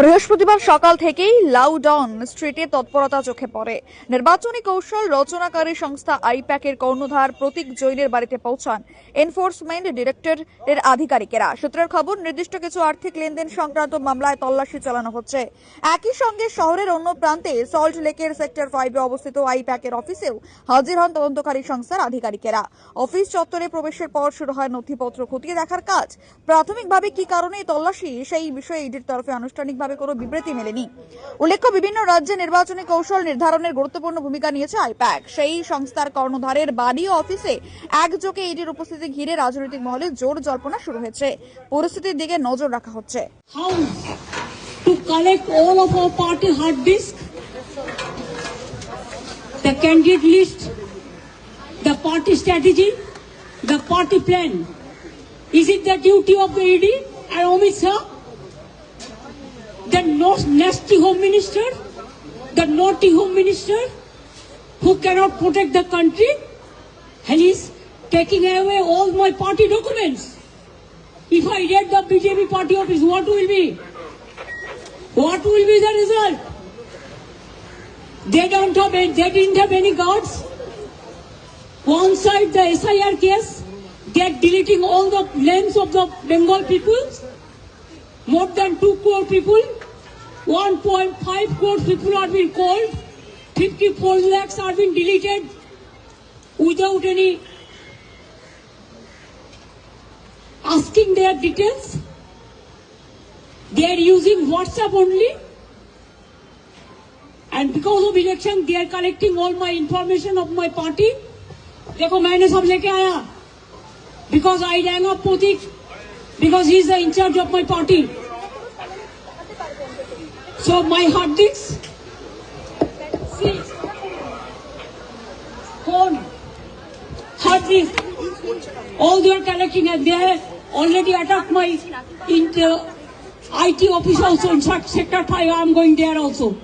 বৃহস্পতিবার সকাল থেকেই লাউডন স্ট্রিটে তৎপরতা চোখে পড়ে। নির্বাচনী কৌশল রচনাকারী সংস্থা আইপ্যাকের কর্ণধার প্রতীক জৈনের বাড়িতে পৌঁছান। এনফোর্সমেন্ট ডিরেক্টরের আধিকারিকেরা। সূত্রের খবর, নির্দিষ্ট কিছু আর্থিক লেনদেন সংক্রান্ত মামলায় তল্লাশি চালানো হচ্ছে। একই সঙ্গে শহরের অন্য প্রান্তে সল্ট লেকের সেক্টর ফাইভে অবস্থিত আইপ্যাকের অফিসেও হাজির হন তদন্তকারী সংস্থার আধিকারিকেরা। অফিস চত্বরে প্রবেশের পর শুরু হয় নথিপত্র খতিয়ে দেখার কাজ। প্রাথমিকভাবে কি কারণে তল্লাশি, সেই বিষয়ে ইডির তরফে আনুষ্ঠানিকভাবে কোনো বিবৃতি মেলেনি। উল্লেখ্য বিভিন্ন রাজ্যে নির্বাচনী কৌশল নির্ধারণের গুরুত্বপূর্ণ ভূমিকা নিয়েছে আইপ্যাক। সেই সংস্থার কর্ণধারের বাড়ি অফিসে একযোগে ইডির উপস্থিতি ঘিরে রাজনৈতিক মহলে জোর জল্পনা শুরু হয়েছে। পরিস্থিতির দিকে নজর রাখা হচ্ছে। The candidate list, the party strategy, the party plan. Is it the duty of the ED and Amit Shah, the nasty home minister, the naughty home minister, who cannot protect the country, and is taking away all my party documents? If I get the BJP party office, what will be? What will be the result? They don't have they didn't have any guards. One side the SIR case, they're deleting all the names of the Bengal people. More than 2 crore people. 1.5 crore people are being called. 54 lakhs are being deleted without any asking their details. They are using WhatsApp only. And because of election, they are collecting all my information of my party. देखो मैंने सब लेके आया because I rang up Pratik because he is the in charge of my party. So my hard disk, see, phone, hard disk, all they are collecting and they have already attacked my inter uh, IT office also in sector 5 I am going there also.